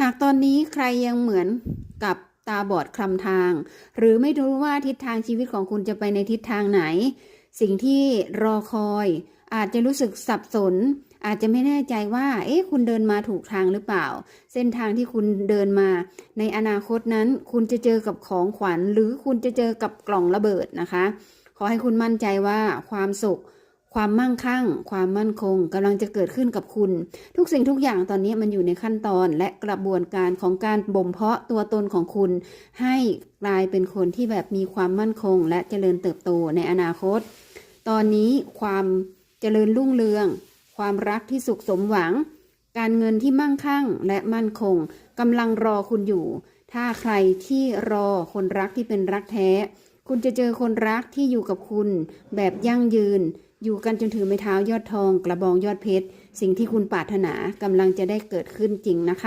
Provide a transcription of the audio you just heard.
หากตอนนี้ใครยังเหมือนกับตาบอดคลำทาง หรือไม่รู้ว่าทิศทางชีวิตของคุณจะไปในทิศทางไหน สิ่งที่รอคอย อาจจะรู้สึกสับสน อาจจะไม่แน่ใจว่า เอ๊ะ คุณเดินมาถูกทางหรือเปล่า เส้นทางที่คุณเดินมา ในอนาคตนั้น คุณจะเจอกับของขวัญ หรือคุณจะเจอกับกล่องระเบิดนะคะ ขอให้คุณมั่นใจว่าความสุข ความมั่งคั่ง ความมั่นคงกำลังจะเกิดขึ้นกับคุณ ทุกสิ่งทุกอย่างตอนนี้มันอยู่ในขั้นตอนและกระบวนการของการบ่มเพาะตัวตนของคุณ ให้กลายเป็นคนที่แบบมีความมั่นคง และเจริญเติบโตในอนาคต ตอนนี้ความเจริญรุ่งเรือง ความรักที่สุขสมหวัง การเงินที่มั่งคั่งและมั่นคงกำลังรอคุณอยู่ ถ้าใครที่รอคนรักที่เป็นรักแท้ คุณจะเจอคนรักที่อยู่กับคุณ แบบยั่งยืน อยู่กันจนถึงไม้เท้ายอดทองกระบองยอดเพชร สิ่งที่คุณปรารถนากำลังจะได้เกิดขึ้นจริงนะคะ